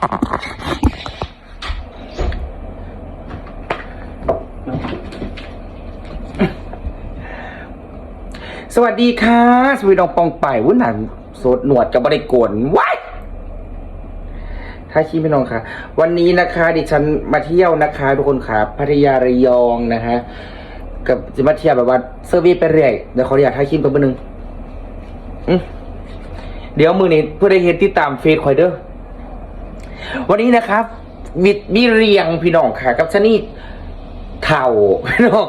สวัสดีค่ะ สวีดองปองไปวุ้นหนันโสดหนวดกับบริโกนว้ายถ้าชี้พี่น้องค่ะ วันนี้นะคะ ดิฉันมาเที่ยวนะคะ ทุกคนค่ะพัทยาระยองนะคะ กับจะมาเที่ยวแบบว่าเซอร์วิสไปเรื่อยเดี๋ยวขออนุญาตถ่ายคลิปตัวนึงเดี๋ยวมือนี้เพื่อได้เห็นที่ตามเฟซคอยเด้อ วันนี้นะครับวิดวิเรียงพี่น้องค่ะ กับชนีเข่าพี่น้อง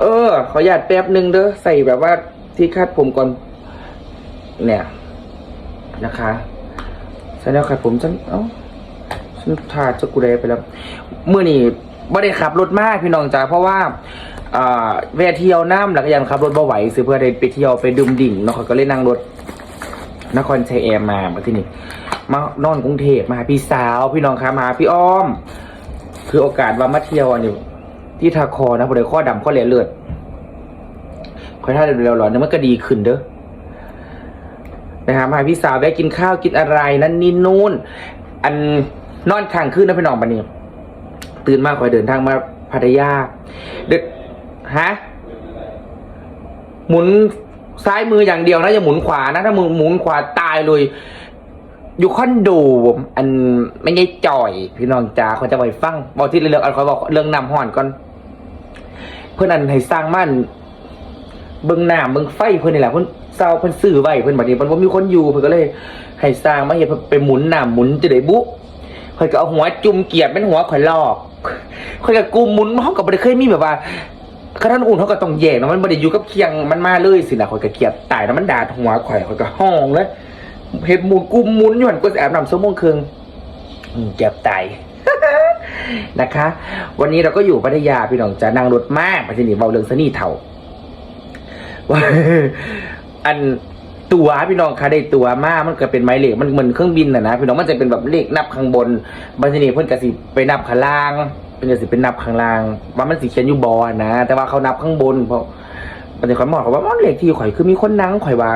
เออ ขออนุญาตแป๊บหนึ่งเด้อใส่แบบว่าที่คาดผมก่อน เนี่ย นะคะใส่แล้วคาดผมฉันเอ้าฉันทาจะกูได้ไปแล้วเมื่อนี่ไม่ได้ขับรถมากพี่น้องจ๋าเพราะว่าอ่าแวเที่ยวน้ำแล้วก็ยังขับรถบ่ไหวซื้อเพื่อได้ไปเที่ยวไปดื่มดิ่งเนาะเขาก็เลยนั่งรถนครชัยแอร์มามาที่นี่ มานอนกรุงเทพมาหาพี่สาวพี่น้องครับมาหาพี่อ้อม คือโอกาสว่ามาเที่ยวอันนี้ที่ทาคอนะพอดีข้อดำข้อเหลวเลือดคอยท่าเร็วๆหรอเนี่ยมันก็ดีขึ้นเด้อนะครับมาพี่สาวแวะกินข้าวกินอะไรนั่นนี่นู่นอันนอนทางขึ้นนะพี่น้องบันนี้ตื่นมาคอยเดินทางมาพัทยาเด็ดฮะหมุนซ้ายมืออย่างเดียวนะอย่าหมุนขวานะถ้ามึงหมุนขวาตายเลย อยู่คอนโดอันไม่ใช่จ่อย พี่น้องจ๋าเขาจะไปฟังบอกที่เรื่องอันเขาบอกเรื่องนำห่อนก่อน เพื่อนอันให้สร้างมั่นเบิ้องน้ำเบิ้องไฟเพื่อนนี่แหละเพื่อนเศร้าเพื่อนซื้อไว้เพื่อนแบัดนี้เพื่อนบ่มีคนอยู่เพื่อนก็เลย ให้สร้างมาเห็นไปหมุนน้ำหมุนจะได้บุ๊ข่อยก็เอาหัวจุ่มเกียบเป็นหัวข่อยลอกข่อยก็กูหมุนเขากับได้เคยมีแบบว่าขนาดอุ่นเขาก็ต้องแยกนะมันไม่ได้อยู่กับเคียงมันมาเลยสินะข่อยก็เกลียดตายนะมันดาดหัวข่อยข่อยก็ห้องเลย เห็ดหมุนกุมมุนอยู่หันก็แอบนำชั่มงครึ่งอืมเจ็บตายนะคะ วันนี้เราก็อยู่พัทยาพี่น้องจะนั่งรถมากไปที่นี่เบาเรื่องสนี่เถ่าว่าอันตัวพี่น้องคะได้ตัวมากมันก็เป็นไม้เหล็กมันเหมือนเครื่องบินนะนะพี่น้องมันจะเป็นแบบเลขนับข้างบนบันทีเพื่อนกสิไปนับข้างล่างเพื่อนกสิเป็นนับข้างล่าง ว่ามันสีเขียนอยู่บอนะแต่ว่าเขานับข้างบนเพราะมันจะข่อยมองเขาว่ามันเลขที่ข่อยคือมีคนนั่งข่อยว่า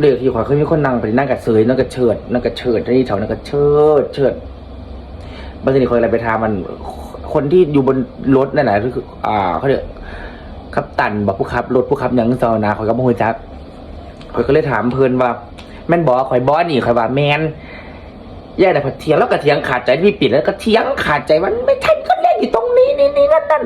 เลขที่ข่อยคือมีคนนั่งไปนั่งกับเสยนั่งกับเฉิดนั่งกับเฉิดที่แถวนั่งกับเฉิดเฉิดบันทีนี้ข่อยอะไรไปทามัน คนที่อยู่บนรถนั่นแหละคืออ่าเขาเรียกขับตันบอกผู้ขับ รถผู้ขับยังเซานะข่อยก็บ่ฮู้จักข่อยก็เลยถามเพลินว่า แม่นบ่ข่อยบ่นี่ข่อยว่าแม่นย่าได้พอเถียงแล้วก็เถียงขาดใจพี่ปิดแล้วก็เถียงขาดใจว่าไม่ใช่ก็เล่นอยู่ตรงนี้นี่นี่นั่นนั่น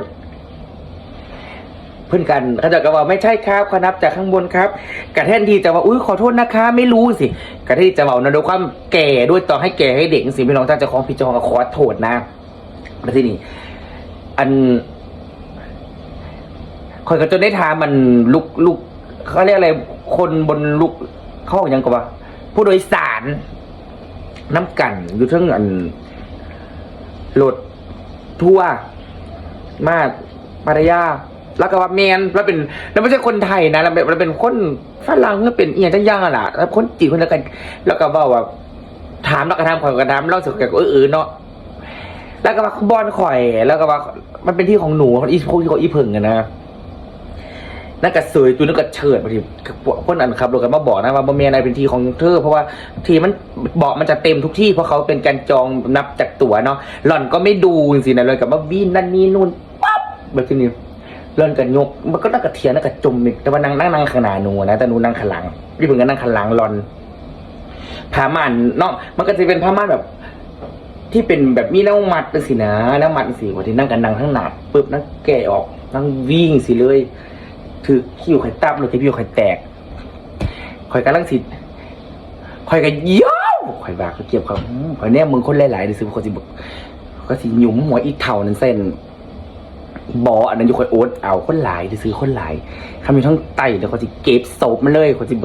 พื่อนกันเขาจะก็ว่าไม่ใช่ครับขานับจากข้างบนครับกระแทนทีจะว่าอุ้ยขอโทษนะคะ ไม่รู้สิกระแทนทีจะบอกนะด้วยความแก่ด้วยต่อให้แก่ให้เด็กสิพี่น้องถ้าจะของพี่เจาของขอโทษนะแล้วที่นี่อันคอยก็จนได้ทามันลุกลุกเขาเรียกอะไรคนบนลุกเข้ายังกับว่า ผู้โดยสารน้ำกันอยู่ทั้งอันรถทัวร์มาปัทยา แล้วก็ว่าแมนแล้วเป็นแล้วไม่ใช่คนไทยนะแล้วเป็นแล้วเป็นคนฝรั่งก็เป็นเอียงจังย่างอะล่ะแล้วคนจีนคนเดียวกันแล้วก็บอกว่าถามแล้วก็ถามข่อยก็ถามเล่าสุดแกก็เออเอเนาะแล้วก็ว่าบอลข่อย แล้วก็ว่ามันเป็นที่ของหนูอีพวกที่เขาอีเพิงกันนะนั่นก็เสยตัวนั่นก็เฉิดบางทีคนอันขับรถกันมาบอกนะว่าบอมเมียนายเป็นทีของเธอ เพราะว่าทีมันบอกมันจะเต็มทุกที่เพราะเขาเป็นการจองนับจากตั๋วเนาะหล่อนก็ไม่ดูจรินะเลยกับว่าวินนั่นนี่นู่นปั๊บแบบที่นี้ หล่นกันยก มันก็นั่งกระเทียนนั่งกระจุมอีกแต่ว่านั่งนั่งนั่งขางหนาหนูนะแต่หนูนั่งข้างหลังพี่เพิ่งก็นั่งข้างหลังหล่อนผ้าม่านเนาะมันก็จะเป็นผ้าม่านแบบ ที่เป็นแบบมีน้ำมัดเป็นสินะน้ำมัดสิวันที่นั่งกันนั่งทั้งหนาปึ๊บนั่งแก่ออก นั่งวิ่งสิเลย ถือคิ้วไข่ตับหรือที่พี่ไข่แตกข่อยกำลังสิข่อยก็เย้ยวข่อยบากข่อยเก็บเขาอืมข่อยแน่มึงคนหลายๆดิซื้อคนสิบกก็สิหยุมหัวอีกเท่านั้นเส้น บออันนั้นอยู่ข่อยโอ๊ตเอาคนหลายดิซื้อคนหลายคำมีทั้งไตเดี๋ยวเขาสิเก็บโศพมาเลยเขาสิบ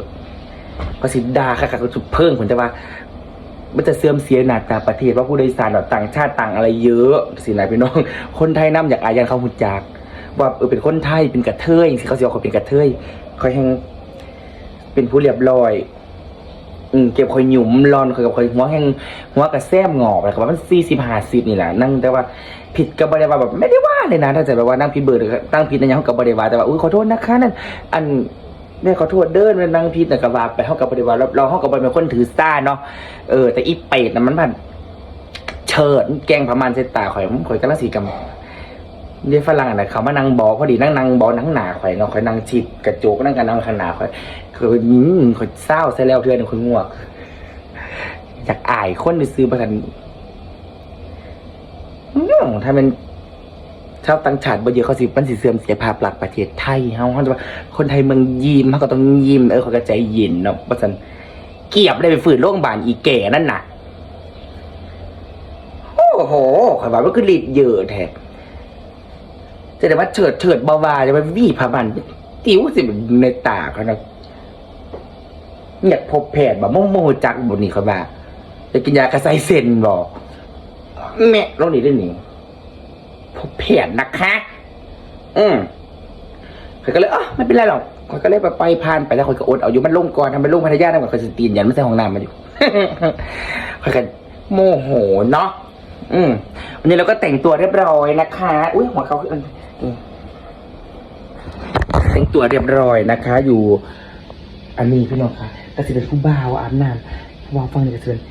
เขาสิดาค่ะค่ะเขาจะเพิ่งผมจะว่า มันจะเสื่อมเสียหน้าตาประเทศว่าผู้โดยสารแบบต่างชาติต่างอะไรเยอะสินะพี่น้อง คนไทยนํอยากอายันเขาหุ่นจักว่าเออเป็นคนไทยเป็นกระเทยสิเขาสิเอเขาเป็นกระเทยคอยแหงเป็นผู้เรียบร้อย อืมเก็บคอยหยุมรอนคอยกับคอยหัวแห้งหัวกระแซมงอกอะไรครับว่ามันสี่สิบห้าสิบนี่แหละนั่งแต่ว่าผิดกับบริวารแบบไม่ได้ว่าเลยนะถ้าจะแบบว่านั่งผิดเบิร์ดตั้งผิดในยังกับบริวารแต่ว่าอุ้ยขอโทษนะคะนั่นอันแม่ขอโทษเดินเป็นนางพีแต่กระบาไปเข้ากับปฏิวัติเราเข้ากับเป็นคนถือซ่าเนาะเออแต่อีเป็ดนะมันมันเฉิดแกล้งประมาณเซตาข่อยข่อยกำลังสีกำ เรียกฝรั่งอะนะเขามานั่งบอพอดีนั่งนั่งบอนั่งหนาข่อยเนาะข่อยนั่งชิดกระจกนั่งกันนั่งข้างหนาข่อยข่อยอืมข่อยเศร้าใส่แล้วเทือนข่อยง่วงอยากอายคนไปซื้อประกันอืมถ้าเป็นชาวต่างชาติบ่เยอะเขาสิมันสิเสื่อมเสียภาพลักษณ์ประเทศไทยเฮาเฮาจะว่าคนไทยเมืองยิ้มเฮาก็ต้องยิ้มเออเขาก็ใจเย็นเนาะว่าซั่นเกียบได้ไปฝืนโรงพยาบาลอีแก่นั่นน่ะโอ้โหข่อยว่ามันคือฤทธิ์เยอะแท้ จะได้ว่าเฉิดเฉิดบาวาจะไปวี่พามันติ๋วสิในตาเขานะอยากพบแพทย์บ่โมโมจักบ่นี่เขาว่าจะกินยากระไซเซนบ่แม่ลองนี่ได้หนิพบแผนนะคะ อืมเขาก็เลยอ๋อไม่เป็นไรหรอกเขาก็เลยไปไปผ่านไปแล้วเขาก็อดเอาอยู่มันลงก่อนทำเป็นลงพัทยาได้ก่อนเขาจะตีนยันไม่ใช่ห้องน้ำมาอยู่เขาก็โมโหเนาะ อืมวันนี้เราก็แต่งตัวเรียบร้อยนะคะ อุ้ยหัวเขาแต่งตัวเรียบร้อยนะคะ อยู่ อันนี้พี่น้องค่ะก็จะเป็นผู้บ่าวอาบน้ำผู้บ่าวฟังนี่ก็จะเป็น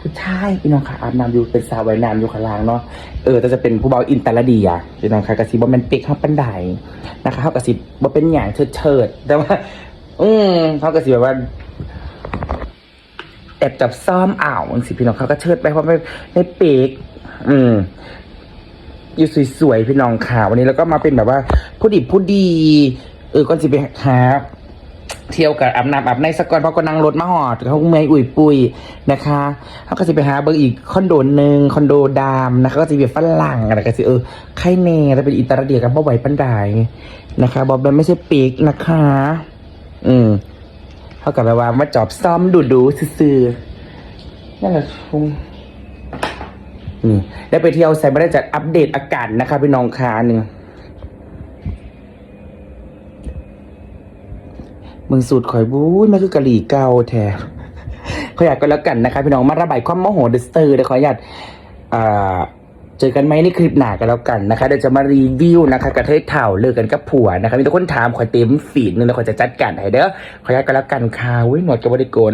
ผู้ชายพี่น้องค่ะอาบน้ำอยู่เป็นสาวว่ายน้ำอยู่ข้างล่างเนาะเออแต่จะเป็นผู้เบาวอินตาลดีอะพี่น้องค่ะกระซิบว่ามันเป็กข้างปันไดนะคะเขากระซิบว่เป็นอย่างเชิดเชิดแต่ว่า อืมเขากระซิแบบว่าแอบจับซ่อมอ่าวบางสิพี่น้องเขาก็เชิดไปเพราะไม่ไม่เป็ก อืมอยู่สวยๆพี่น้องค่ะวันนี้แล้วก็มาเป็นแบบว่า ผู้ดีผู้ดี เออก่อนสิไปหาเที่ยวกับอาบน้ำอาบในสกอนเพราะก็นั่งรถมาหอดเขาเมื่อยอุ่ยปุยนะคะเขาก็สิไปหาเบอร์อีกคอนโดหนึ่งคอนโดดามนะคะก็สิเป็นฝรั่งอะไรก็สิเออใครเน่แต่เป็นอิตาเดียกันบ่ไหวปันไดนะคะบอกแบบไม่ใช่ปีกนะคะ อืมเขากับแบบว่ามาจอบซ้อมดูดูซื่อๆนั่นแหละคง นี่ได้ไปเที่ยวใส่ไม่ได้จากอัปเดตอากาศนะคะพี่น้องค้าหนึ่งมึงสูตรข่อยบู๊ยมันคือกะหรี่เกาแท้ขออยากก็แล้วกันนะคะพี่น้องมาระบายความโมโหเดสเตอร์เดี๋ยวขออนุญาตเจอกันไหมในคลิปหนากันแล้วกันนะคะเดี๋ยวจะมารีวิวนะคะกระเทยเถ่าเลิกกันกับผัวนะคะมีทุกคนถามขอยเต็มฟีนึงแล้วขอยจะจัดการให้เด้อขออนุญาตก็แล้วกันค่ะอุ้ยหนวดกับบริโกน